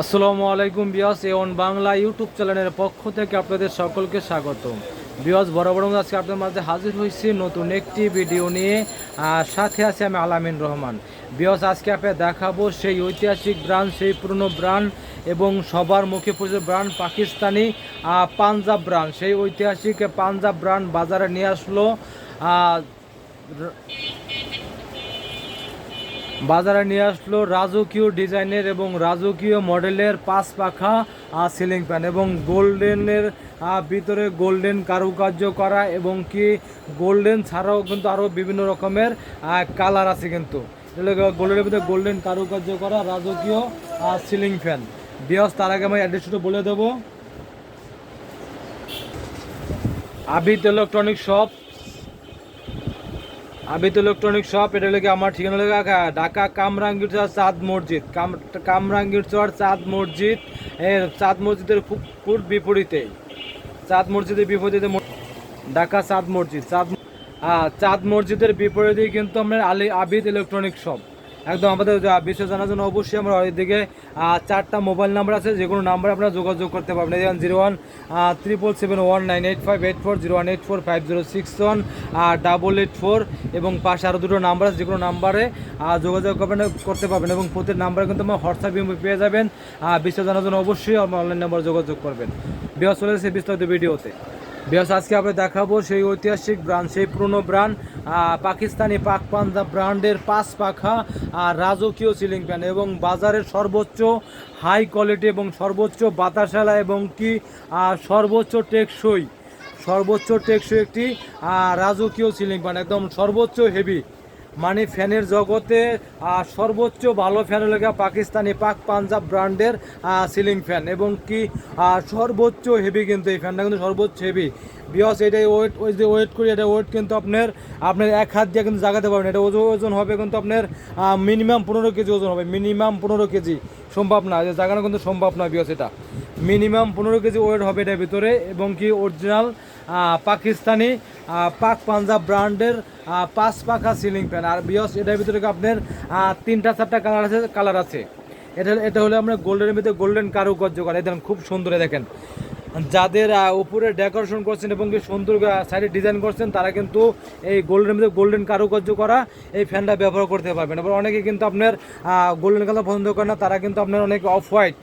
আসসালামু আলাইকুম বিয়াস এওন বাংলা ইউটিউব চ্যানেলের পক্ষ থেকে আপনাদের সকলকে স্বাগত বিয়াস, বরাবর আজকে আপনাদের মাঝে হাজির হয়েছি নতুন একটি ভিডিও নিয়ে সাথে আছে আমি আলামিন রহমান। বিয়াস, আজকে আপনাকে দেখাবো সেই ঐতিহাসিক ব্রান্ড সেই পুরনো ব্রান্ড এবং সবার মুখে পরিচিত ব্রান্ড পাকিস্তানি পাঞ্জাব ব্রান্ড সেই ঐতিহাসিক পাঞ্জাব ব্রান্ড বাজারে নিয়ে আসলো বাজারে নিয়ে আসলো রাজকীয় ডিজাইনের এবং রাজকীয় মডেলের পাঁচ পাখা সিলিং ফ্যান এবং গোল্ডেনের ভিতরে গোল্ডেন কারুকার্য করা এবং কি গোল্ডেন ছাড়াও কিন্তু আরও বিভিন্ন রকমের কালার আছে কিন্তু। গোল্ডেনের ভিতরে গোল্ডেন কারুকার্য করা রাজকীয় আর সিলিং ফ্যান। বিয়স, তার আগে আমি অ্যাড্রেসটা বলে দেবো। Abid electronic shop. Abid electronic shop, এটা লেগে আমার ঠিকানা লেগে ঢাকা কামরাঙ্গীর চর চাঁদ মসজিদ। কাম- কামরাঙ্গীর চর চাঁদ মসজিদ। চাঁদ মসজিদের খুব বিপরীতে। চাঁদ মসজিদের বিপরীতে ঢাকা চাঁদ মসজিদ। চাঁদ চাঁদ মসজিদের বিপরীতেই কিন্তু আমরা আলী আবিদ ইলেকট্রনিক শপ। একদম আমাদের বিষয় জানার জন্য অবশ্যই আমরা এদিকে চারটা মোবাইল নাম্বার আছে, যে কোনো নাম্বারে আপনারা যোগাযোগ করতে পারবেন। যেমন zero one triple seven one nine eight five eight four zero one eight four five zero six one double eight four এবং পাশে আরও দুটো নাম্বার আছে, যে কোনো নাম্বারে যোগাযোগ করবেন, করতে পারবেন এবং প্রতি নাম্বারে কিন্তু আমার হোয়াটসঅ্যাপ পেয়ে যাবেন। বিষয় জানার জন্য অবশ্যই আমার অনলাইন নাম্বার যোগাযোগ করবেন। বিহার চলে এসেছে বিস্তারিত ভিডিওতে বিহাস আজকে আমরা দেখাবো সেই ঐতিহাসিক ব্র্যান্ড সেই পুরনো ব্র্যান্ড পাকিস্তানি পাক পাঞ্জাব ব্র্যান্ডের পাঁচ পাখা আর রাজকীয় সিলিং ফ্যান এবং বাজারের সর্বোচ্চ হাই কোয়ালিটি এবং সর্বোচ্চ বাতাসালা এবং কি সর্বোচ্চ টেকসই সর্বোচ্চ টেকসই একটি রাজকীয় সিলিং ফ্যান একদম সর্বোচ্চ হেভি মানে ফ্যানের জগতে সর্বোচ্চ ভালো ফ্যান লেগে পাকিস্তানি পাক পাঞ্জাব ব্র্যান্ডের সিলিং ফ্যান। এবং কি সর্বোচ্চ হেভি কিন্তু এই ফ্যানটা কিন্তু সর্বোচ্চ হেভি বিকজ এটা ওয়েট ওই যে ওয়েট করি, এটা ওয়েট কিন্তু আপনার আপনার এক হাত দিয়ে কিন্তু জাগাতে পারবেন এটা ওজন ওজন হবে কিন্তু আপনার মিনিমাম পনেরো কেজি ওজন হবে। মিনিমাম পনেরো কেজি। সম্ভব না, যে জাগানো কিন্তু সম্ভব না বিকজ এটা। মিনিমাম পনেরো কেজি ওয়েট হবে এটার ভিতরে এবং কি অরিজিনাল পাকিস্তানি পাক পাঞ্জাব ব্র্যান্ডের পাঁচ পাখা সিলিং ফ্যান আর বিয়স, এটার ভিতরে আপনার তিনটা চারটা কালার আছে কালার আছে। এটা এটা হলো আপনার গোল্ডেনের ভিতরে গোল্ডেন কারুকার্য করা। দেখেন, খুব সুন্দর দেখেন। যাদের উপরে ডেকোরেশন করছেন এবং কি সুন্দর সাইডে ডিজাইন করছেন, তারা কিন্তু এই গোল্ডেনের ভিতরে গোল্ডেন কারুকার্য করা এই ফ্যানটা ব্যবহার করতে পারবেন। এবার অনেকে কিন্তু আপনার গোল্ডেন কালার পছন্দ করে না, তারা কিন্তু আপনার অনেক অফ হোয়াইট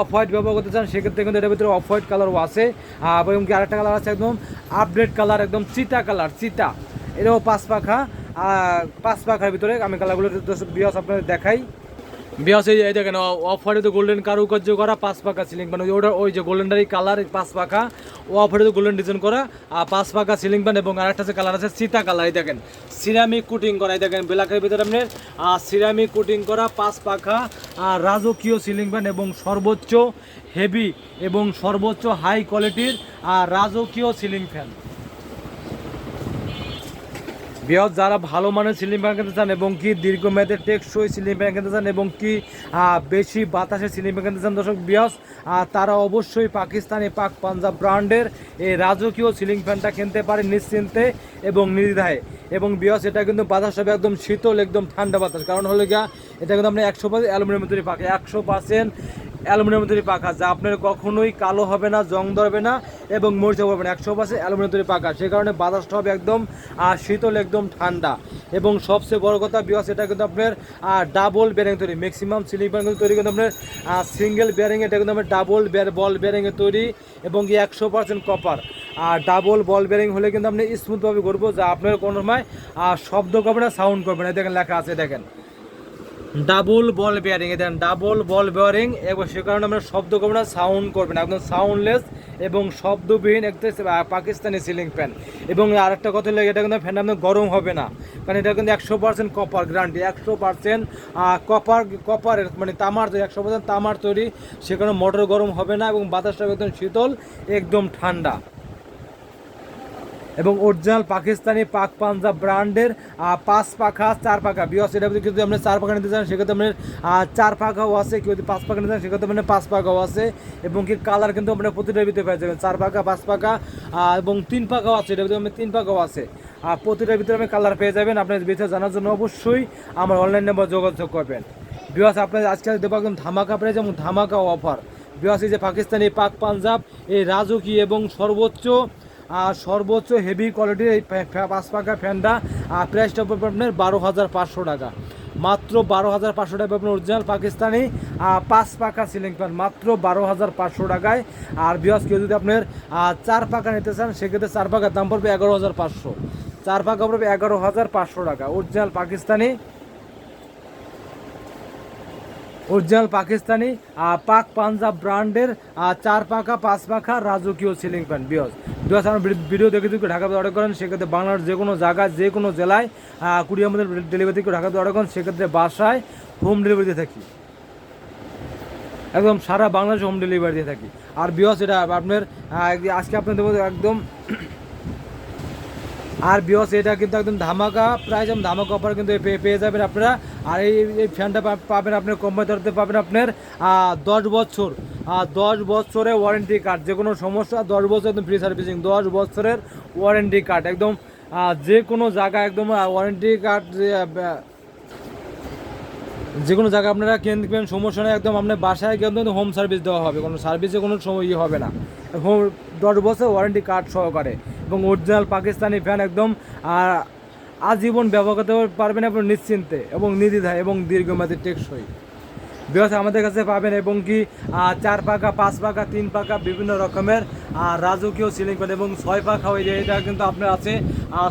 অফ হোয়াইট ব্যবহার করতে চান, সেক্ষেত্রে কিন্তু এটার ভিতরে অফ হোয়াইট কালারও আছে। এবং কি আরেকটা কালার আছে একদম আপডেট কালার, একদম চিতা কালার, চিতা। এটাও পাঁচ পাখা পাঁচ পাখার ভিতরে আমি কালারগুলো বিয়াস আপনাদের দেখাই। বিয়াস এই দেখেন অফ হোয়াইটে গোল্ডেন কারুকার্য করা, পাঁচ পাকা সিলিং মানে ওটা ওই যে গোল্ডেনটারই কালার পাঁচ পাকা। অফ হোয়াইটে গোল্ডেন ডিজাইন করা আর পাঁচ পাকা সিলিং ফ্যান এবং আরেকটা যে কালার আছে সীতা কালার এই দেখেন। সিরামিক কুটিং করা, এই দেখেন, ব্ল্যাকের ভিতরে আপনার সিরামিক কুটিং করা, পাঁচ পাখা আর রাজকীয় সিলিং ফ্যান এবং সর্বোচ্চ হেভি এবং সর্বোচ্চ হাই কোয়ালিটির আর রাজকীয় সিলিং ফ্যান বৃহৎ যারা ভালো মানের সিলিং ফ্যান কিনতে চান এবং কি দীর্ঘমেয়াদের টেকসই সিলিং ফ্যান কিনতে চান এবং কি বেশি বাতাসে সিলিং ফ্যান কিনতে চান, দর্শক বৃহৎ তারা অবশ্যই পাকিস্তানি পাক পাঞ্জাব ব্র্যান্ডের এই রাজকীয় সিলিং ফ্যানটা কিনতে পারে নিশ্চিন্তে এবং নির্ধায় এবং বিয়স এটা কিন্তু বাতাস হবে একদম শীতল, একদম ঠান্ডা বাতাস। কারণ হলো গিয়া, এটা কিন্তু আপনি একশো পার্সেন্ট অ্যালুমিনিয়াম তৈরি পাকে, একশো পার্সেন্ট অ্যালুমিনিয়াম তৈরি পাকা যা আপনার কখনোই কালো হবে না জং ধরবে না এবং মরিচা পড়বে না। একশো পার্সেন্ট অ্যালুমিনিয়াম তৈরি পাকা সে কারণে বাতাসটা হবে একদম আহ, শীতল একদম ঠান্ডা। এবং সবচেয়ে বড় কথা বিকজ এটা কিন্তু আপনার ডাবল ব্যারিং তৈরি ম্যাক্সিমাম সিলিং ফ্যান কিন্তু তৈরি কিন্তু আপনার সিঙ্গেল ব্যারিং এটা কিন্তু আপনার ডাবল বল ব্যারিংয়ে তৈরি এবং একশো পার্সেন্ট কপার আর ডাবল বল বেরিং হলে কিন্তু আপনি স্মুথভাবে ঘুরবো যা আপনার কোনো সময় শব্দ করবে না সাউন্ড করবে না। দেখেন লেখা আছে দেখেন। ডাবল বল বেয়ারিং এ দেন ডাবল বল বেয়ারিং এবং সে কারণে আমরা শব্দ করব না সাউন্ড করবে না একদম সাউন্ডলেস এবং শব্দবিহীন একটা পাকিস্তানি সিলিং ফ্যান এবং আরেকটা কথা হলো, এটা কিন্তু ফ্যান আপনার গরম হবে না, কারণ এটা কিন্তু একশো পার্সেন্ট কপার গ্যারান্টি একশো পার্সেন্ট কপার কপারের মানে তামার তৈরি একশো পার্সেন্ট তামার তৈরি, সে কারণে মোটর গরম হবে না এবং বাতাসটা একদম শীতল, একদম ঠান্ডা। এবং অরিজিনাল পাকিস্তানি পাক পাঞ্জাব ব্র্যান্ডের পাঁচ পাখা, চার পাখা। বিয়স এটা যদি যদি আপনি চার পাখা নিতে চান, সেক্ষেত্রে আপনার চার পাখাও আছে। কেউ যদি পাঁচ পাখা নিতে চান, সেক্ষেত্রে মানে পাঁচ পাখাও আছে। এবং কি কালার কিন্তু আপনার প্রতিটার ভিতরে পেয়ে যাবেন। চার পাখা, পাঁচ পাখা এবং তিন পাখাও আছে। এটার ভিতরে আপনি তিন পাখাও আছে আর প্রতিটার ভিতরে আপনি কালার পেয়ে যাবেন। আপনার বিষয়ে জানার জন্য অবশ্যই আমার অনলাইন নাম্বার যোগাযোগ করবেন। বিওয়াস আপনাদের আজকে দেবো একদম ধামাকা প্রাইস এবং ধামাকা অফার বিওয়াস এই যে পাকিস্তানি পাক পাঞ্জাব, এই রাজকীয় এবং সর্বোচ্চ সর্বোচ্চ হেভি কোয়ালিটির এই পাঁচ পাকা ফ্যানটা প্রাইসটা পড়বে আপনার বারো হাজার পাঁচশো টাকা। মাত্র বারো হাজার পাঁচশো টাকা আপনার অরিজিনাল পাকিস্তানি পাঁচ পাকা সিলিং ফ্যান মাত্র বারো হাজার পাঁচশো টাকায়। আর বিয়াস কেউ যদি আপনার চার পাকা নিতে চান, সেক্ষেত্রে চার পাকার দাম পড়বে এগারো হাজার পাঁচশো। চার পাকা পড়বে এগারো হাজার পাঁচশো টাকা। অরিজিনাল পাকিস্তানি অরিজিনাল পাকিস্তানি পাক পাঞ্জাব ব্র্যান্ডের চার পাকা পাঁচ পাখা রাজকীয় সিলিং ফ্যান বিয়স বিয়স আমার ভিডি- ভিডিও দেখে যদি ঢাকাতে অর্ডার করেন সেক্ষেত্রে বাংলার যে কোনো জায়গায় যে কোনো জেলায় আহ, আমাদের ডেলিভারি থেকে ঢাকাতে অর্ডার করেন সেক্ষেত্রে বাসায় হোম ডেলিভারি দিয়ে থাকি। একদম সারা বাংলাদেশে হোম ডেলিভারি দিয়ে থাকি। আর বিয়স এটা আপনার আজকে আপনাদের একদম আর বিয়স এটা কিন্তু একদম ধামাকা প্রাইস এবং ধামাকা অফার কিন্তু পেয়ে যাবেন আপনারা। আর এই এই ফ্যানটা পাবেন আপনার কোম্পানি তরফে পাবেন আপনার দশ বছর। দশ বছরের ওয়ারেন্টি কার্ড যে কোনো সমস্যা, দশ বছর একদম ফ্রি সার্ভিসিং দশ বছরের ওয়ারেন্টি কার্ড একদম যে কোনো জায়গায় একদম ওয়ারেন্টি কার্ড যে কোনো জায়গায় আপনারা কিনবেন সমস্যা নেই, একদম আপনার বাসায় কিন্তু হোম সার্ভিস দেওয়া হবে। কোনো সার্ভিসে কোনো সময় ইয়ে হবে না। হোম দশ বছর ওয়ারেন্টি কার্ড সহকারে। এবং অরিজিনাল পাকিস্তানি ফ্যান একদম আর আজীবন ব্যবহার করতে পারবেন এবং নিশ্চিন্তে এবং নির্দ্বিধায় এবং দীর্ঘমেয়াদী টেকসই। বিকজ আমাদের কাছে পাবেন এবং কি চার পাকা পাঁচ পাকা তিন পাকা বিভিন্ন রকমের রাজকীয় সিলিং ফ্যান এবং ছয় পাখা ওই যে এটা কিন্তু আপনার আছে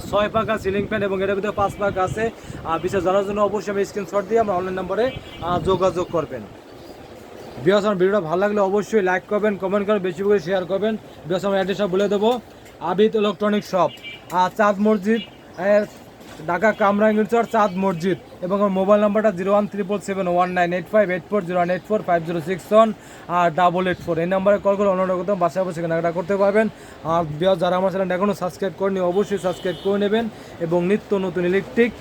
ছয় পাকা সিলিং ফ্যান এবং এটার ভিতরে পাঁচ পাকা আছে। আহ, বিশেষ জানার জন্য অবশ্যই আমি স্ক্রিনশট দিয়ে আমার অনলাইন নম্বরে যোগাযোগ করবেন। বিকজ আমার ভিডিওটা ভালো লাগলে অবশ্যই লাইক করবেন কমেন্ট করবেন বেশি করে শেয়ার করবেন। বিকজ আমার অ্যাড্রেসটা বলে দেবো। আবিদ ইলেকট্রনিক শপ আর চাঁদ মসজিদ ঢাকা কামরাঙ্গিরচর চাঁদ মসজিদ, এবং আমার মোবাইল নাম্বারটা zero one triple seven one nine eight five eight four zero one eight four five zero six one আর ডাবল এইট ফোর। এই নাম্বারে কল করে অন্য করতে বাসায় বসে কেনাকাটা করতে পারবেন। আর যারা আমার চ্যানেলটা এখনও সাবস্ক্রাইব করেনি অবশ্যই সাবস্ক্রাইব করে নেবেন এবং নিত্য নতুন ইলেকট্রিক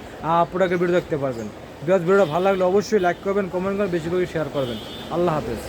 প্রোডাক্টের ভিডিও দেখতে পারবেন। বিকজ ভিডিওটা ভালো লাগলে অবশ্যই লাইক করবেন, কমেন্ট করবেন, বেশি করে শেয়ার করবেন। আল্লাহ হাফেজ।